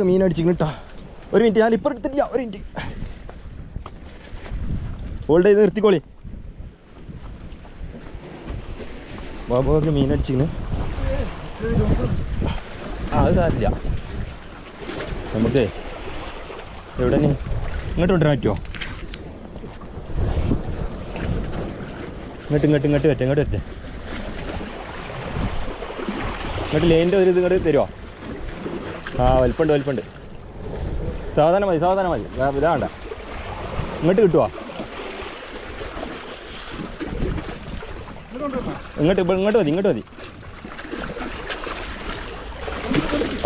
ബാബൊക്കെ മീൻ അടിച്ചിങ്ങനെ ഒരു മിനിറ്റ് ഞാൻ ഇപ്പം എടുത്തിട്ടില്ല ഒരു മിനിറ്റ്. ഹോൾഡ് ചെയ്ത് നിർത്തിക്കോളി. ബാബൊക്കെ മീൻ അടിച്ചിങ്ങനെ ആ അത് സാരില്ല നമുക്ക് എവിടെ ഇങ്ങോട്ട് കൊണ്ടുവരാൻ പറ്റുമോ ഇങ്ങോട്ട് ഇങ്ങോട്ട് ഇങ്ങോട്ട് പറ്റേ ഇങ്ങോട്ട് പറ്റേ ഇങ്ങോട്ട് ലേന്റെ ഒരു ഇത് ഇങ്ങോട്ട് തരുമോ ആ വലിപ്പുണ്ട് വലിപ്പുണ്ട്. സാവധാനം മതി സാവധാനം മതി. ഇതാ ഇങ്ങോട്ട് കിട്ടുമോ ഇങ്ങോട്ട് ഇങ്ങോട്ട് മതി ഇങ്ങോട്ട് മതി.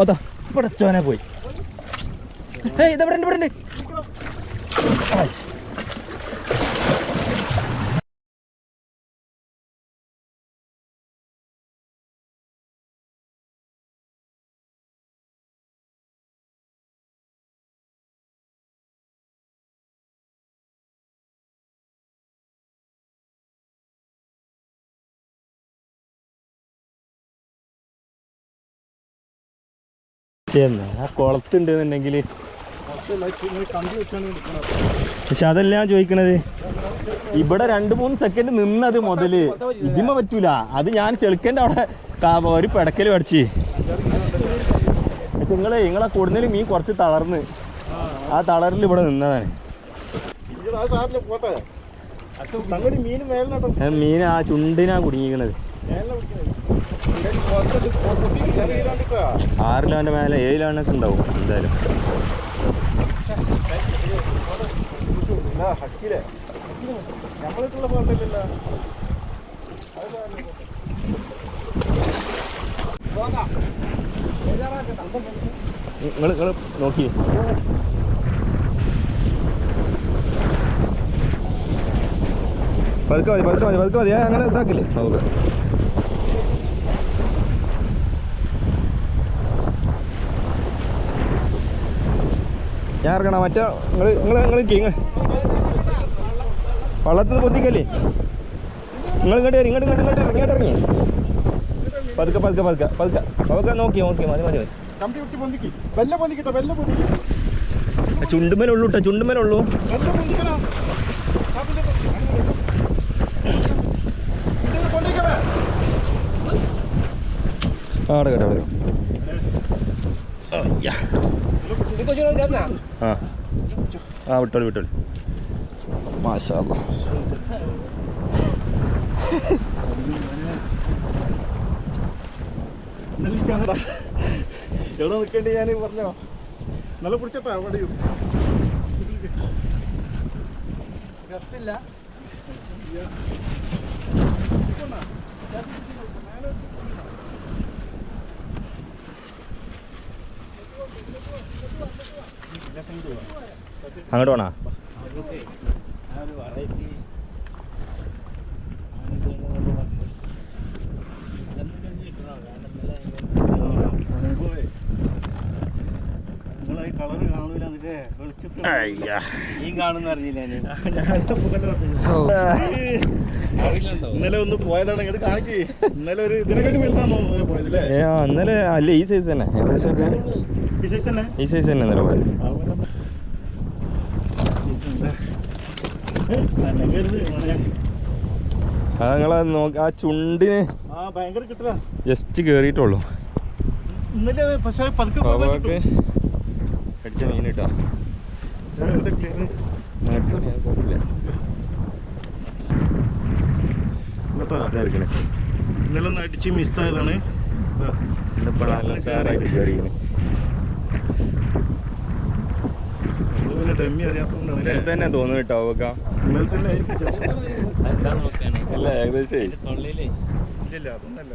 അതാ ഇവിടെ ചോനെ പോയി. ഏയ് ഇതെവിടെ ഇവിടെ എന്നാ ആ കുളത്തുണ്ടെന്നുണ്ടെങ്കിൽ പക്ഷെ അതല്ല ഞാൻ ചോദിക്കണത്. ഇവിടെ രണ്ട് മൂന്ന് സെക്കൻഡ് നിന്നത് മുതൽ. ഇതിമ പറ്റൂല. അത് ഞാൻ ചെളുക്കന്റെ അവിടെ ഒരു പിടക്കൽ പഠിച്ച്. പക്ഷെ നിങ്ങളെ നിങ്ങളെ കൂടുതൽ മീൻ കുറച്ച് തളർന്ന്. ആ തളറിൽ ഇവിടെ നിന്നതാണ്. മീൻ ആ ചുണ്ടിനാ കുടുങ്ങിക്കണത്. ആറ് കിലോന്റെ മേലെ ഏഴ് കിലോനൊക്കെ ഉണ്ടാവും എന്തായാലും. നിങ്ങൾ നിങ്ങൾ നോക്കി പതുക്കെ മതി പതുക്കെ മതി പതുക്കെ മതി. അങ്ങനെ ഇതാക്കില്ലേ? നമുക്ക് ഞാൻ ഇറങ്ങണം മറ്റേ നിങ്ങൾ നിങ്ങൾ നിങ്ങൾ നിങ്ങൾ വള്ളത്തിൽ പൊത്തിക്കല്ലേ നിങ്ങൾ ഇങ്ങോട്ട് വരി ഇങ്ങോട്ട് ഇങ്ങോട്ട് ഇങ്ങോട്ട് ഇങ്ങോട്ട് ഇറങ്ങി. പതുക്കെ പതുക്കെ പതുക്കെ പതുക്കെ. പതുക്കെ നോക്കി നോക്കി മതി മതി മതി. ചുണ്ടുമേലുള്ളൂ കേട്ടോ ചുണ്ടുമേലുള്ളൂ. അവിടെ കേട്ടോ അവിടെ ആ. ആ വിട്ടോളി വിട്ടോളൂ. മാഷാ. എവിടെ നിൽക്കേണ്ടി ഞാൻ പറഞ്ഞോ? നല്ല പിടിച്ചട്ടാ അവിടെ അങ്ങോട്ട് പോണാ നിങ്ങളെ കളറ് കാണൂല എന്നിട്ടേ വെളിച്ചത്തിൽ അയ്യാ ഈ കാണുന്ന അറിഞ്ഞില്ല ഇന്നലെ ഒന്ന് പോയതാണ്. ഇങ്ങോട്ട് കാണിക്ക്. ഇന്നലെ ഒരു ഇതിനെക്കാട്ടി വലുതാണോ ഇന്നലെ പോയതല്ലേ ആ ഇന്നലെ അല്ല ഈ സൈസ് തന്നെ. ഏകദേശം ഈ സൈസ് തന്നെ? ഈ സൈസ് തന്നെ ഇന്നലെ പോയത് ആ, വരാം. ഏ, നനകരുത് മോനെ. അത് നിങ്ങളെ നോക്കി ആ ചുണ്ടിന് ജസ്റ്റ് കേറിയിട്ടുള്ളൂ. അടിച്ച മീൻ കിട്ടാ? ഇന്നലെ ഒന്ന് അടിച്ച് മിസ്സായതാണ് ഡമ്മി അറിയാത്തതുകൊണ്ടാണ് തന്നെ തോന്നുന്നു കേട്ടോ അവക്ക. ഇന്നലെ തന്നെ ആയിരിക്കും ചിലപ്പോൾ. എന്താ നോക്കാണ് അല്ല ഏകദേശം അതൊന്നല്ല.